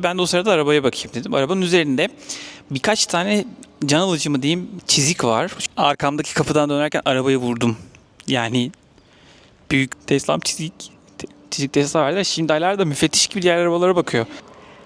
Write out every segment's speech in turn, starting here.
Ben de o sırada arabaya bakayım dedim. Arabanın üzerinde birkaç tane can alıcı mı diyeyim çizik var. Arkamdaki kapıdan dönerken arabayı vurdum. Yani büyük Tesla'm çizik. Çizik Tesla vardı. Şimdi aylar da müfettiş gibi diğer arabalara bakıyor.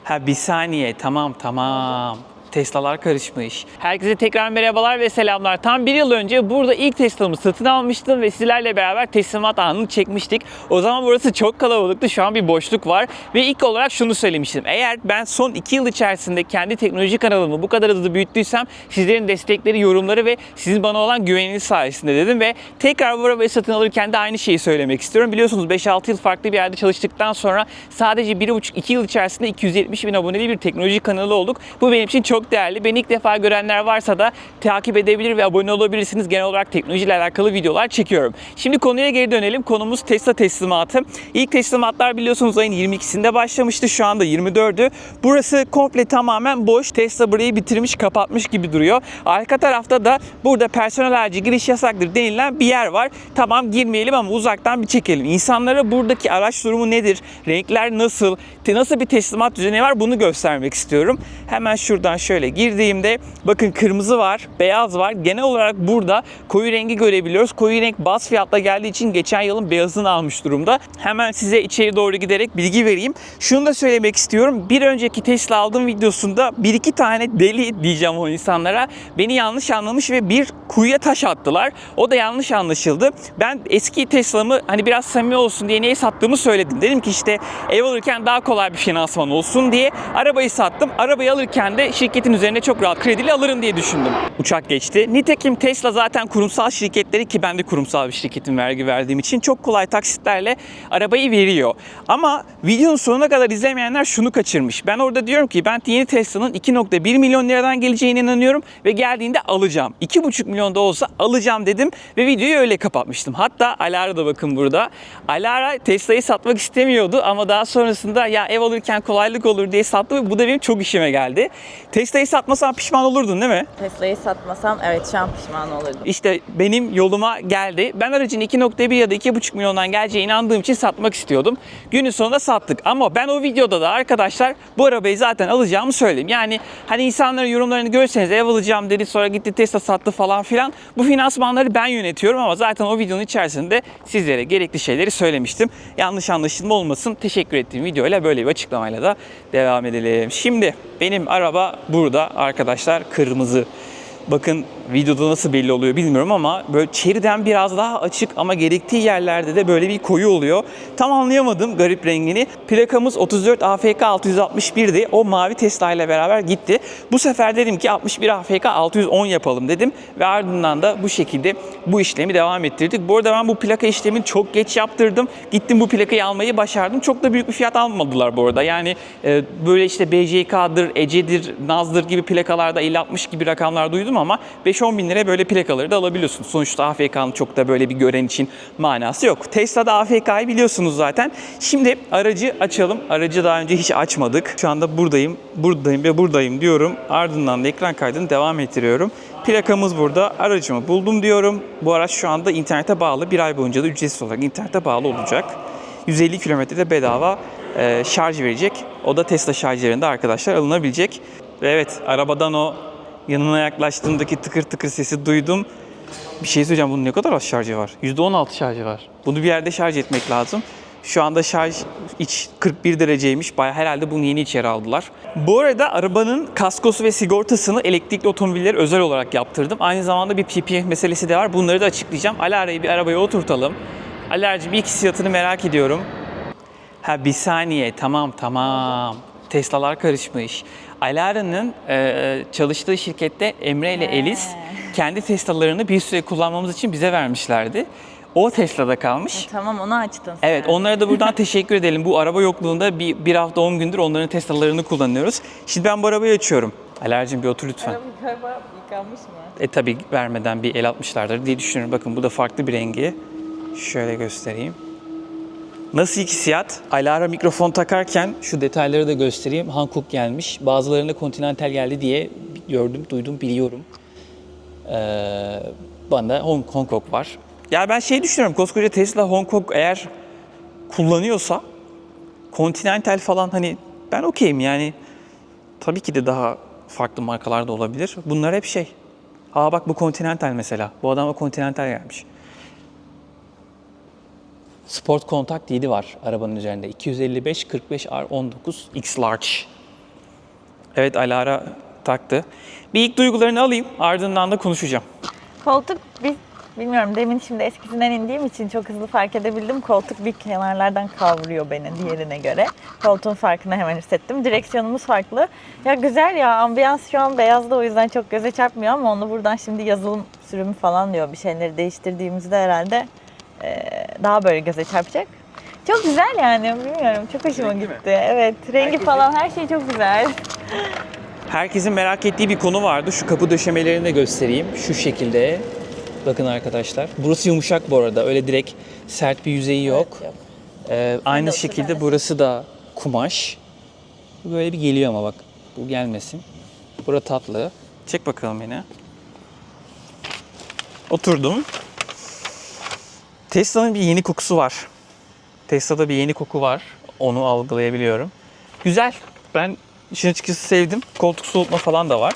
Ha bir saniye tamam tamam. Tesla'lar karışmış. Herkese tekrar merhabalar ve selamlar. Tam bir yıl önce burada ilk Tesla'mı satın almıştım ve sizlerle beraber teslimat anını çekmiştik. O zaman burası çok kalabalıktı. Şu an bir boşluk var. Ve ilk olarak şunu söylemiştim. Eğer ben son iki yıl içerisinde kendi teknoloji kanalımı bu kadar hızlı büyüttüysem sizlerin destekleri, yorumları ve sizin bana olan güveniniz sayesinde dedim ve tekrar bu arabayı satın alırken de aynı şeyi söylemek istiyorum. Biliyorsunuz 5-6 yıl farklı bir yerde çalıştıktan sonra sadece 1,5-2 yıl içerisinde 270 bin aboneli bir teknoloji kanalı olduk. Bu benim için çok değerli. Beni ilk defa görenler varsa da takip edebilir ve abone olabilirsiniz. Genel olarak teknolojiyle alakalı videolar çekiyorum. Şimdi konuya geri dönelim. Konumuz Tesla teslimatı. İlk teslimatlar biliyorsunuz ayın 22'sinde başlamıştı. Şu anda 24'ü. Burası komple tamamen boş. Tesla burayı bitirmiş, kapatmış gibi duruyor. Arka tarafta da burada personel harici giriş yasaktır denilen bir yer var. Tamam girmeyelim ama uzaktan bir çekelim. İnsanlara buradaki araç durumu nedir? Renkler nasıl? Nasıl bir teslimat düzeni var? Bunu göstermek istiyorum. Hemen şuradan şöyle girdiğimde bakın kırmızı var, beyaz var. Genel olarak burada koyu rengi görebiliyoruz. Koyu renk baz fiyatla geldiği için geçen yılın beyazını almış durumda. Hemen size içeri doğru giderek bilgi vereyim. Şunu da söylemek istiyorum. Bir önceki Tesla aldığım videosunda bir iki tane deli diyeceğim o insanlara. Beni yanlış anlamış ve bir kuyuya taş attılar. O da yanlış anlaşıldı. Ben eski Tesla'mı hani biraz samimi olsun diye niye sattığımı söyledim. Dedim ki işte ev alırken daha kolay bir finansman olsun diye arabayı sattım. Arabayı alırken de şirketin üzerine çok rahat kredili alırım diye düşündüm. Uçak geçti. Nitekim Tesla zaten kurumsal şirketleri ki ben de kurumsal bir şirketin vergi verdiğim için çok kolay taksitlerle arabayı veriyor. Ama videonun sonuna kadar izlemeyenler şunu kaçırmış. Ben orada diyorum ki ben yeni Tesla'nın 2.1 milyon liradan geleceğine inanıyorum ve geldiğinde alacağım. 2.5 milyon da olsa alacağım dedim ve videoyu öyle kapatmıştım. Hatta Alara da bakın burada. Alara Tesla'yı satmak istemiyordu ama daha sonrasında ya ev alırken kolaylık olur diye sattı ve bu da benim çok işime geldi. Tesla'yı satmasam pişman olurdun değil mi? Tesla'yı satmasam evet şu an pişman olurdum. İşte benim yoluma geldi. Ben aracın 2.1 ya da 2.5 milyondan geleceğine inandığım için satmak istiyordum. Günün sonunda sattık. Ama ben o videoda da arkadaşlar bu arabayı zaten alacağımı söyledim. Yani hani insanların yorumlarını görseniz ev alacağım dedi sonra gitti Tesla sattı falan filan. Bu finansmanları ben yönetiyorum ama zaten o videonun içerisinde sizlere gerekli şeyleri söylemiştim. Yanlış anlaşılma olmasın. Teşekkür ettiğim videoyla böyle bir açıklamayla da devam edelim. Şimdi benim araba burada arkadaşlar kırmızı. Bakın videoda nasıl belli oluyor bilmiyorum ama böyle çeriden biraz daha açık ama gerektiği yerlerde de böyle bir koyu oluyor. Tam anlayamadım garip rengini. Plakamız 34 AFK 661'di. O mavi Tesla ile beraber gitti. Bu sefer dedim ki 61 AFK 610 yapalım dedim ve ardından da bu şekilde bu işlemi devam ettirdik. Bu arada ben bu plaka işlemini çok geç yaptırdım. Gittim bu plakayı almayı başardım. Çok da büyük bir fiyat almadılar bu arada. Yani e, böyle işte BJK'dır, Ece'dir, Naz'dır gibi plakalarda 50-60 gibi rakamlar duydum ama 5-10 bin liraya böyle plakaları da alabiliyorsunuz. Sonuçta AFK'nın çok da böyle bir gören için manası yok. Tesla'da AFK'yı biliyorsunuz zaten. Şimdi aracı açalım. Aracı daha önce hiç açmadık. Şu anda buradayım, buradayım ve buradayım diyorum. Ardından da ekran kaydını devam ettiriyorum. Plakamız burada. Aracımı buldum diyorum. Bu araç şu anda internete bağlı. Bir ay boyunca da ücretsiz olarak internete bağlı olacak. 150 kilometrede bedava e, şarj verecek. O da Tesla şarjlarında arkadaşlar alınabilecek. Ve evet arabadan o yanına yaklaştığımdaki tıkır tıkır sesi duydum. Bir şey söyleyeceğim bunun ne kadar az şarjı var? %16 şarjı var. Bunu bir yerde şarj etmek lazım. Şu anda şarj iç 41 dereceymiş. Baya herhalde bunu yeni içeri aldılar. Bu arada arabanın kaskosu ve sigortasını elektrikli otomobilleri özel olarak yaptırdım. Aynı zamanda bir PPF meselesi de var. Bunları da açıklayacağım. Alara'yı bir arabaya oturtalım. Alara'cığım bir hissiyatını merak ediyorum. Ha bir saniye tamam tamam. Tesla'lar karışmış. Alara'nın e, çalıştığı şirkette Emre ile Elis kendi Tesla'larını bir süre kullanmamız için bize vermişlerdi. O Tesla'da kalmış. Tamam onu açtın sen. Evet onlara da buradan teşekkür edelim. Bu araba yokluğunda bir, bir hafta 10 gündür onların Tesla'larını kullanıyoruz. Şimdi ben bu arabayı açıyorum. Alercim bir otur lütfen. Araba galiba yıkanmış mı? E tabi vermeden bir el atmışlardır diye düşünüyorum. Bakın bu da farklı bir rengi. Şöyle göstereyim. Nasıl hissiyat? Alara mikrofon takarken şu detayları da göstereyim. Hankook gelmiş. Bazılarında Continental geldi diye gördüm, duydum, biliyorum. Ee, bana Hong, Hong Kong var. Ya ben şey düşünüyorum. Koskoca Tesla Hong Kong eğer kullanıyorsa Continental falan hani Ben okeyim yani. Tabii ki de daha farklı markalar da olabilir. Bunlar hep şey. Aa bak bu Continental mesela. Bu adama Continental gelmiş. Sport Contact 7 var arabanın üzerinde. 255 45 R19 X Large. Evet Alara taktı. Bir ilk duygularını alayım ardından da konuşacağım. Koltuk bir bilmiyorum demin şimdi eskisinden indiğim için çok hızlı fark edebildim. Koltuk bir kenarlardan kavruyor beni diğerine göre. Koltuğun farkını hemen hissettim. Direksiyonumuz farklı. Ya güzel ya ambiyans şu an beyazda o yüzden çok göze çarpmıyor ama onu buradan şimdi yazılım sürümü falan diyor. Bir şeyleri değiştirdiğimizde herhalde daha böyle göze çarpacak. Çok güzel yani bilmiyorum çok hoşuma Rengi mi? gitti. Evet rengi falan her şey çok güzel. Herkesin merak ettiği bir konu vardı. Şu kapı döşemelerini de göstereyim. Şu şekilde. Bakın arkadaşlar. Burası yumuşak bu arada. Öyle direkt sert bir yüzeyi yok. Evet, yok. Ee, aynı şekilde neredesin? burası da kumaş. Böyle bir geliyor ama bak. Bu gelmesin. Bura tatlı. Çek bakalım yine. Oturdum. Tesla'nın bir yeni kokusu var. Tesla'da bir yeni koku var. Onu algılayabiliyorum. Güzel. Ben işin açıkçası sevdim. Koltuk soğutma falan da var.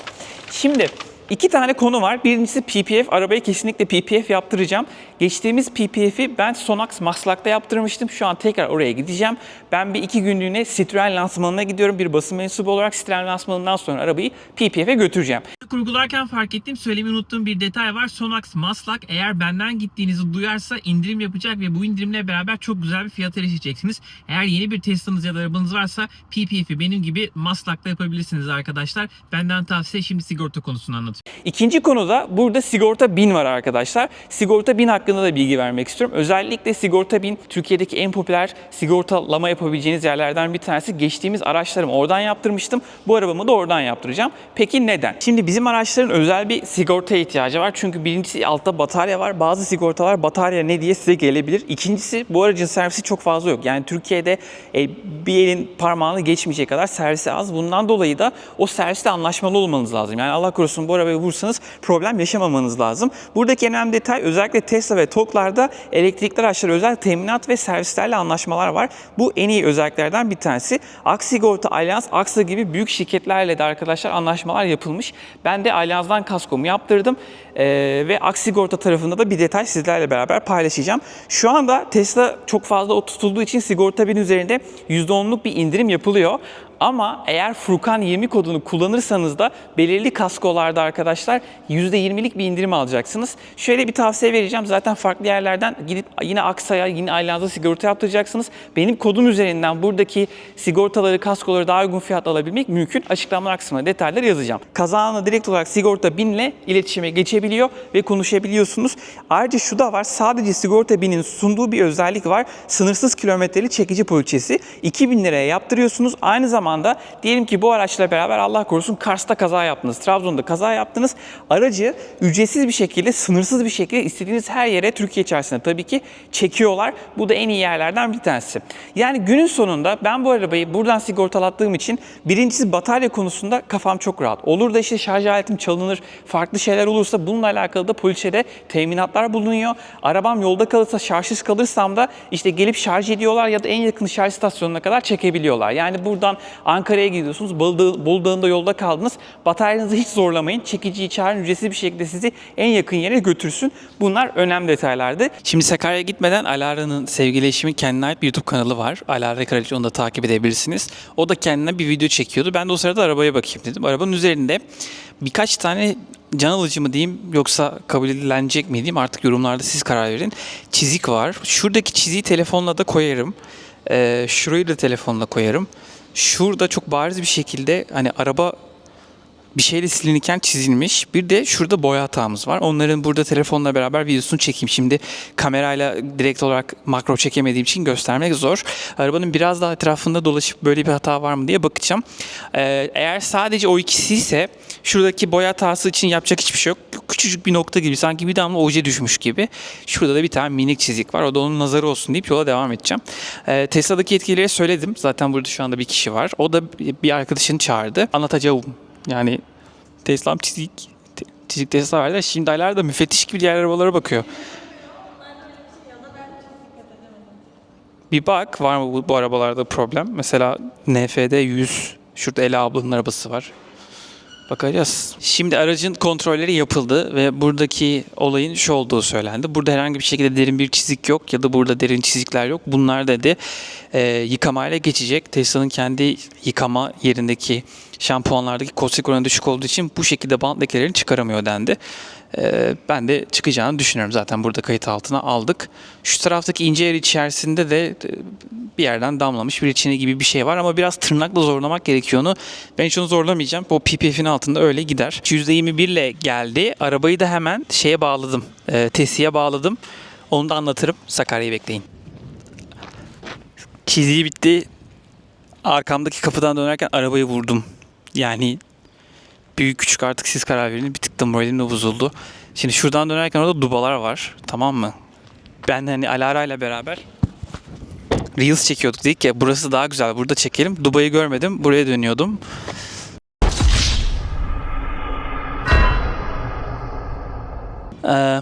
Şimdi iki tane konu var. Birincisi PPF. Arabaya kesinlikle PPF yaptıracağım. Geçtiğimiz PPF'i ben Sonax Maslak'ta yaptırmıştım. Şu an tekrar oraya gideceğim. Ben bir iki günlüğüne Citroen lansmanına gidiyorum. Bir basın mensubu olarak Citroen lansmanından sonra arabayı PPF'e götüreceğim. Kurgularken fark ettiğim söylemeyi unuttuğum bir detay var. Sonax Maslak eğer benden gittiğinizi duyarsa indirim yapacak ve bu indirimle beraber çok güzel bir fiyata erişeceksiniz. Eğer yeni bir Tesla'nız ya da arabanız varsa PPF'i benim gibi Maslak'ta yapabilirsiniz arkadaşlar. Benden tavsiye şimdi sigorta konusunu anlatıyorum. İkinci konuda burada sigorta bin var arkadaşlar. Sigorta bin hakkında da bilgi vermek istiyorum. Özellikle sigorta bin Türkiye'deki en popüler sigortalama yapabileceğiniz yerlerden bir tanesi. Geçtiğimiz araçlarımı oradan yaptırmıştım. Bu arabamı da oradan yaptıracağım. Peki neden? Şimdi bizim araçların özel bir sigortaya ihtiyacı var. Çünkü birincisi altta batarya var. Bazı sigortalar batarya ne diye size gelebilir. İkincisi bu aracın servisi çok fazla yok. Yani Türkiye'de e, bir elin parmağını geçmeyecek kadar servisi az. Bundan dolayı da o serviste anlaşmalı olmanız lazım. Yani Allah korusun bu arabayı vursanız problem yaşamamanız lazım. Buradaki önemli detay özellikle Tesla ve TOG'larda elektrikli araçlara özel teminat ve servislerle anlaşmalar var. Bu en iyi özelliklerden bir tanesi. Aksigorta, Allianz, Aksa gibi büyük şirketlerle de arkadaşlar anlaşmalar yapılmış. Ben de Allianz'dan kaskomu yaptırdım Ee, ve Aksigorta tarafında da bir detay sizlerle beraber paylaşacağım. Şu anda Tesla çok fazla o tutulduğu için sigorta bin üzerinde %10'luk bir indirim yapılıyor. Ama eğer Furkan 20 kodunu kullanırsanız da belirli kaskolarda arkadaşlar %20'lik bir indirim alacaksınız. Şöyle bir tavsiye vereceğim. Zaten farklı yerlerden gidip yine Aksa'ya, yine Allianz'a sigorta yaptıracaksınız. Benim kodum üzerinden buradaki sigortaları, kaskoları daha uygun fiyatla alabilmek mümkün. Açıklamalar kısmına detayları yazacağım. Kazananla direkt olarak sigorta binle iletişime geçebiliyor ve konuşabiliyorsunuz. Ayrıca şu da var. Sadece sigorta binin sunduğu bir özellik var. Sınırsız kilometreli çekici poliçesi. 2000 liraya yaptırıyorsunuz. Aynı zamanda diyelim ki bu araçla beraber Allah korusun Kars'ta kaza yaptınız, Trabzon'da kaza yaptınız. Aracı ücretsiz bir şekilde, sınırsız bir şekilde istediğiniz her yere Türkiye içerisinde tabii ki çekiyorlar. Bu da en iyi yerlerden bir tanesi. Yani günün sonunda ben bu arabayı buradan sigortalattığım için birincisi batarya konusunda kafam çok rahat. Olur da işte şarj aletim çalınır, farklı şeyler olursa bununla alakalı da poliçede teminatlar bulunuyor. Arabam yolda kalırsa, şarjsız kalırsam da işte gelip şarj ediyorlar ya da en yakın şarj istasyonuna kadar çekebiliyorlar. Yani buradan Ankara'ya gidiyorsunuz, Bolu Dağı- Bolu Dağı'nda yolda kaldınız. Bataryanızı hiç zorlamayın. Çekiciyi çağırın, ücretsiz bir şekilde sizi en yakın yere götürsün. Bunlar önemli detaylardı. Şimdi Sakarya'ya gitmeden Alara'nın sevgili eşimin kendine ait bir YouTube kanalı var. Alara Kraliçe onu da takip edebilirsiniz. O da kendine bir video çekiyordu. Ben de o sırada arabaya bakayım dedim. Arabanın üzerinde birkaç tane can alıcı mı diyeyim yoksa kabul edilenecek mi diyeyim artık yorumlarda siz karar verin. Çizik var. Şuradaki çiziği telefonla da koyarım. Ee, şurayı da telefonla koyarım. Şurada çok bariz bir şekilde hani araba bir şeyle silinirken çizilmiş. Bir de şurada boya hatamız var. Onların burada telefonla beraber videosunu çekeyim. Şimdi kamerayla direkt olarak makro çekemediğim için göstermek zor. Arabanın biraz daha etrafında dolaşıp böyle bir hata var mı diye bakacağım. Ee, eğer sadece o ikisi ise şuradaki boya hatası için yapacak hiçbir şey yok. Küçücük bir nokta gibi sanki bir damla oje düşmüş gibi. Şurada da bir tane minik çizik var. O da onun nazarı olsun deyip yola devam edeceğim. Ee, Tesla'daki yetkililere söyledim. Zaten burada şu anda bir kişi var. O da bir arkadaşını çağırdı. Anlatacağım. Yani Tesla'm çizik. Çizik Tesla verdi. Şimdi aylarda müfettiş gibi diğer arabalara bakıyor. Bir bak var mı bu, bu arabalarda problem? Mesela NFD 100. Şurada Ela ablanın arabası var. Bakacağız. Şimdi aracın kontrolleri yapıldı ve buradaki olayın şu olduğu söylendi. Burada herhangi bir şekilde derin bir çizik yok ya da burada derin çizikler yok. Bunlar dedi e, yıkamayla geçecek. Tesla'nın kendi yıkama yerindeki şampuanlardaki kostik oranı düşük olduğu için bu şekilde bant lekelerini çıkaramıyor dendi. E, ben de çıkacağını düşünüyorum. Zaten burada kayıt altına aldık. Şu taraftaki ince yer içerisinde de e, bir yerden damlamış bir içine gibi bir şey var ama biraz tırnakla zorlamak gerekiyor onu. Ben hiç onu zorlamayacağım. O PPF'in altında öyle gider. %21 ile geldi. Arabayı da hemen şeye bağladım. E, tesiye bağladım. Onu da anlatırım. Sakarya'yı bekleyin. Çiziği bitti. Arkamdaki kapıdan dönerken arabayı vurdum. Yani büyük küçük artık siz karar verin. Bir tık da moralim de bozuldu. Şimdi şuradan dönerken orada dubalar var. Tamam mı? Ben hani Alara ile beraber Reels çekiyorduk dedik ya burası daha güzel burada çekelim. Dubai'yi görmedim buraya dönüyordum. Ee,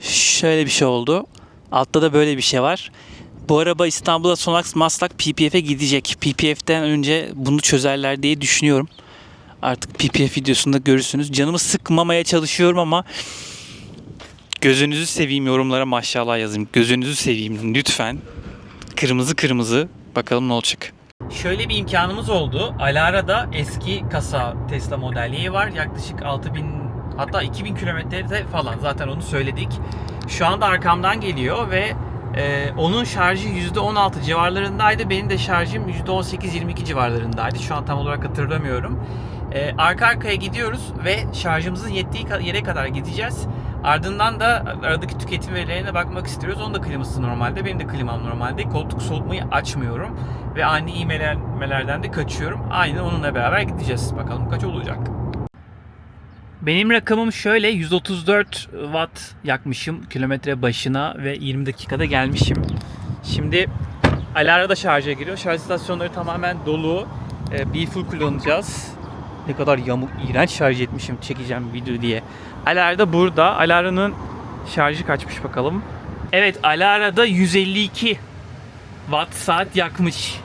şöyle bir şey oldu. Altta da böyle bir şey var. Bu araba İstanbul'a Sonax Maslak PPF'e gidecek. PPF'ten önce bunu çözerler diye düşünüyorum. Artık PPF videosunda görürsünüz. Canımı sıkmamaya çalışıyorum ama gözünüzü seveyim yorumlara maşallah yazayım. Gözünüzü seveyim lütfen. Kırmızı kırmızı. Bakalım ne olacak. Şöyle bir imkanımız oldu. Alara'da eski kasa Tesla Model Y var. Yaklaşık 6000 hatta 2000 kilometrede falan zaten onu söyledik. Şu anda arkamdan geliyor ve e, onun şarjı %16 civarlarındaydı. Benim de şarjım %18-22 civarlarındaydı. Şu an tam olarak hatırlamıyorum. E, arka arkaya gidiyoruz ve şarjımızın yettiği yere kadar gideceğiz. Ardından da aradaki tüketim verilerine bakmak istiyoruz. Onun da kliması normalde. Benim de klimam normalde. Koltuk soğutmayı açmıyorum. Ve ani iğmelerden de kaçıyorum. Aynen onunla beraber gideceğiz. Bakalım kaç olacak. Benim rakamım şöyle 134 watt yakmışım kilometre başına ve 20 dakikada gelmişim. Şimdi Alara da şarja giriyor. Şarj istasyonları tamamen dolu. Ee, bir full kullanacağız. Ne kadar yamuk, iğrenç şarj etmişim çekeceğim video diye. Alara da burada. Alara'nın şarjı kaçmış bakalım. Evet Alara'da 152 watt saat yakmış.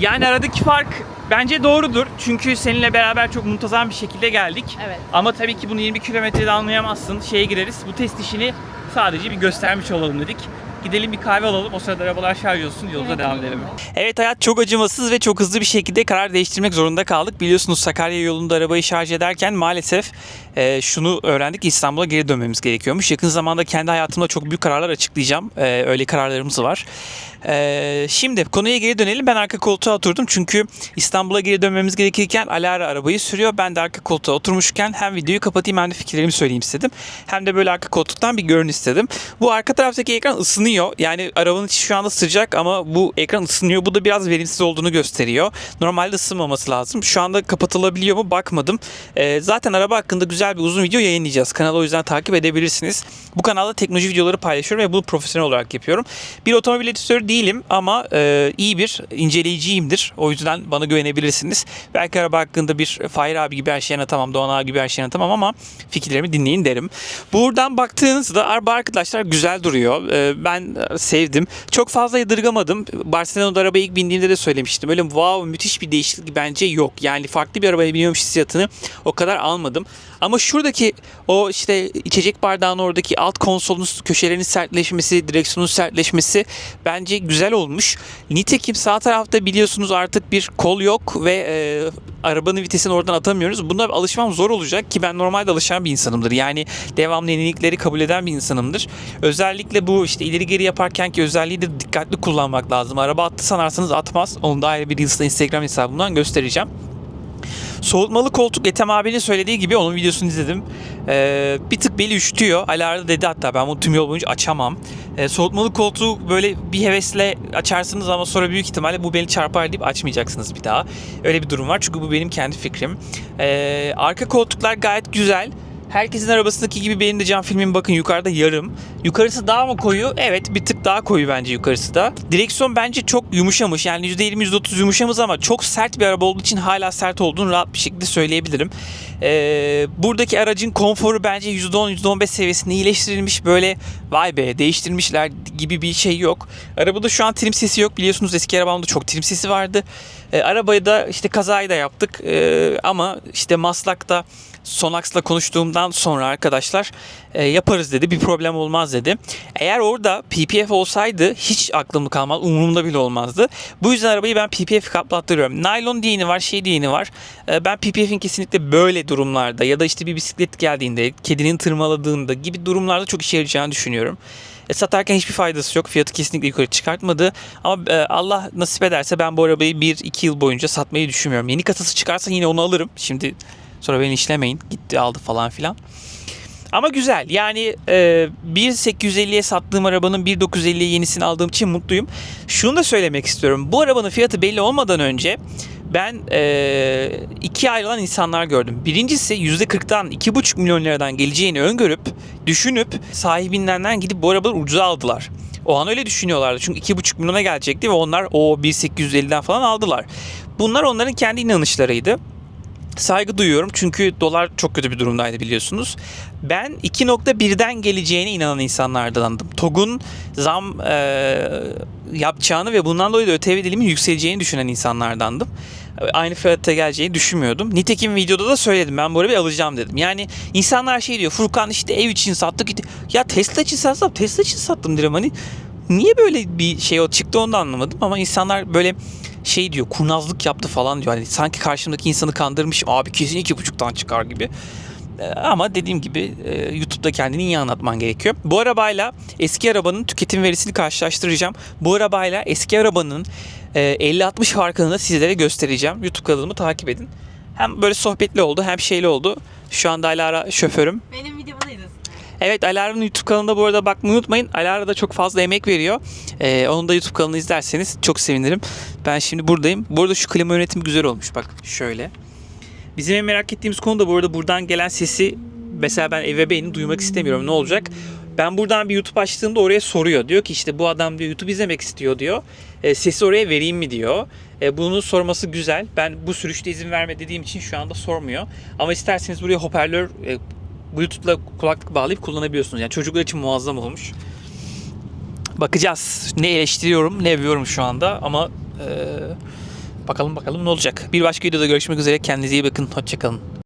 Yani aradaki fark bence doğrudur. Çünkü seninle beraber çok muntazam bir şekilde geldik. Evet. Ama tabii ki bunu 20 kilometrede anlayamazsın. Şeye gireriz. Bu test işini sadece bir göstermiş olalım dedik. Gidelim bir kahve alalım. O sırada arabalar şarj olsun. Yolumuza Evet. devam edelim. Evet hayat çok acımasız ve çok hızlı bir şekilde karar değiştirmek zorunda kaldık. Biliyorsunuz Sakarya yolunda arabayı şarj ederken maalesef e, şunu öğrendik. İstanbul'a geri dönmemiz gerekiyormuş. Yakın zamanda kendi hayatımda çok büyük kararlar açıklayacağım. E, öyle kararlarımız var. E, şimdi konuya geri dönelim. Ben arka koltuğa oturdum. Çünkü İstanbul'a geri dönmemiz gerekirken Alara arabayı sürüyor. Ben de arka koltuğa oturmuşken hem videoyu kapatayım hem de fikirlerimi söyleyeyim istedim. Hem de böyle arka koltuktan bir görün istedim. Bu arka taraftaki ekran ısınıyor. Yani arabanın içi şu anda sıcak ama bu ekran ısınıyor. Bu da biraz verimsiz olduğunu gösteriyor. Normalde ısınmaması lazım. Şu anda kapatılabiliyor mu bakmadım. Ee, zaten araba hakkında güzel bir uzun video yayınlayacağız. Kanalı o yüzden takip edebilirsiniz. Bu kanalda teknoloji videoları paylaşıyorum ve bunu profesyonel olarak yapıyorum. Bir otomobil editörü değilim ama e, iyi bir inceleyiciyimdir. O yüzden bana güvenebilirsiniz. Belki araba hakkında bir Fahir abi gibi her şeyi anlatamam, Doğan abi gibi her şeyi anlatamam ama fikirlerimi dinleyin derim. Buradan baktığınızda araba arkadaşlar güzel duruyor. Ee, ben sevdim. Çok fazla yadırgamadım. Barcelona'da arabaya ilk bindiğimde de söylemiştim. Öyle wow müthiş bir değişiklik bence yok. Yani farklı bir arabaya biniyormuş hissiyatını o kadar almadım. Ama şuradaki o işte içecek bardağının oradaki alt konsolun köşelerinin sertleşmesi, direksiyonun sertleşmesi bence güzel olmuş. Nitekim sağ tarafta biliyorsunuz artık bir kol yok ve e, arabanın vitesini oradan atamıyoruz. Buna alışmam zor olacak ki ben normalde alışan bir insanımdır. Yani devamlı yenilikleri kabul eden bir insanımdır. Özellikle bu işte ileri geri yaparken ki özelliği de dikkatli kullanmak lazım. Araba attı sanarsanız atmaz. Onu da ayrı bir Reels'ta Instagram hesabımdan göstereceğim. Soğutmalı koltuk Ethem abinin söylediği gibi onun videosunu izledim. Ee, bir tık beli üşütüyor. Alara dedi hatta ben bunu tüm yol boyunca açamam. Ee, soğutmalı koltuğu böyle bir hevesle açarsınız ama sonra büyük ihtimalle bu beni çarpar deyip açmayacaksınız bir daha. Öyle bir durum var çünkü bu benim kendi fikrim. Ee, arka koltuklar gayet güzel. Herkesin arabasındaki gibi benim de cam filmim bakın yukarıda yarım. Yukarısı daha mı koyu? Evet bir tık daha koyu bence yukarısı da. Direksiyon bence çok yumuşamış. Yani %20 %30 yumuşamız ama çok sert bir araba olduğu için hala sert olduğunu rahat bir şekilde söyleyebilirim. Ee, buradaki aracın konforu bence %10 %15 seviyesinde iyileştirilmiş. Böyle vay be değiştirmişler gibi bir şey yok. Arabada şu an trim sesi yok. Biliyorsunuz eski arabamda çok trim sesi vardı. Ee, arabayı da işte kazayı da yaptık. Ee, ama işte Maslak'ta Sonax'la konuştuğumdan sonra arkadaşlar e, yaparız dedi. Bir problem olmaz dedi. Eğer orada PPF olsaydı hiç aklımda kalmaz. Umurumda bile olmazdı. Bu yüzden arabayı ben PPF kaplattırıyorum. Naylon diyeni var, şey diyeni var. E, ben PPF'in kesinlikle böyle durumlarda ya da işte bir bisiklet geldiğinde, kedinin tırmaladığında gibi durumlarda çok işe yarayacağını düşünüyorum. E, satarken hiçbir faydası yok. Fiyatı kesinlikle yukarı çıkartmadı. Ama e, Allah nasip ederse ben bu arabayı 1-2 yıl boyunca satmayı düşünmüyorum. Yeni kasası çıkarsa yine onu alırım. Şimdi sonra beni işlemeyin. Gitti aldı falan filan. Ama güzel. Yani e, 1.850'ye sattığım arabanın 1.950'ye yenisini aldığım için mutluyum. Şunu da söylemek istiyorum. Bu arabanın fiyatı belli olmadan önce ben e, ikiye ayrılan insanlar gördüm. Birincisi %40'dan 2,5 milyon liradan geleceğini öngörüp, düşünüp sahibinden gidip bu arabaları ucuza aldılar. O an öyle düşünüyorlardı. Çünkü 2,5 milyona gelecekti ve onlar o 1.850'den falan aldılar. Bunlar onların kendi inanışlarıydı saygı duyuyorum çünkü dolar çok kötü bir durumdaydı biliyorsunuz. Ben 2.1'den geleceğine inanan insanlardandım. TOG'un zam e, yapacağını ve bundan dolayı da ÖTV dilimin yükseleceğini düşünen insanlardandım. Aynı fiyata geleceğini düşünmüyordum. Nitekim videoda da söyledim ben bu arabayı alacağım dedim. Yani insanlar şey diyor Furkan işte ev için sattık. Ya Tesla için satsam Tesla için sattım dedim hani. Niye böyle bir şey o çıktı onu da anlamadım ama insanlar böyle şey diyor kurnazlık yaptı falan diyor. Hani sanki karşımdaki insanı kandırmışım. Abi kesin iki buçuktan çıkar gibi. Ee, Ama dediğim gibi e, YouTube'da kendini iyi anlatman gerekiyor. Bu arabayla eski arabanın tüketim verisini karşılaştıracağım. Bu arabayla eski arabanın e, 50-60 farkını da sizlere göstereceğim. YouTube kanalımı takip edin. Hem böyle sohbetli oldu hem şeyli oldu. Şu anda Alara şoförüm. Benim. Evet Alara'nın YouTube kanalında bu arada bakmayı unutmayın. Alara da çok fazla emek veriyor. Ee, onun da YouTube kanalını izlerseniz çok sevinirim. Ben şimdi buradayım. Bu arada şu klima yönetimi güzel olmuş bak şöyle. Bizim en merak ettiğimiz konu da bu arada buradan gelen sesi mesela ben eve beyni duymak istemiyorum. Ne olacak? Ben buradan bir YouTube açtığımda oraya soruyor. Diyor ki işte bu adam diyor YouTube izlemek istiyor diyor. E, sesi oraya vereyim mi diyor. E, bunu sorması güzel. Ben bu sürüşte izin verme dediğim için şu anda sormuyor. Ama isterseniz buraya hoparlör e, Bluetooth'la kulaklık bağlayıp kullanabiliyorsunuz. Yani çocuklar için muazzam olmuş. Bakacağız. Ne eleştiriyorum ne övüyorum şu anda ama e, bakalım bakalım ne olacak. Bir başka videoda görüşmek üzere. Kendinize iyi bakın. Hoşçakalın.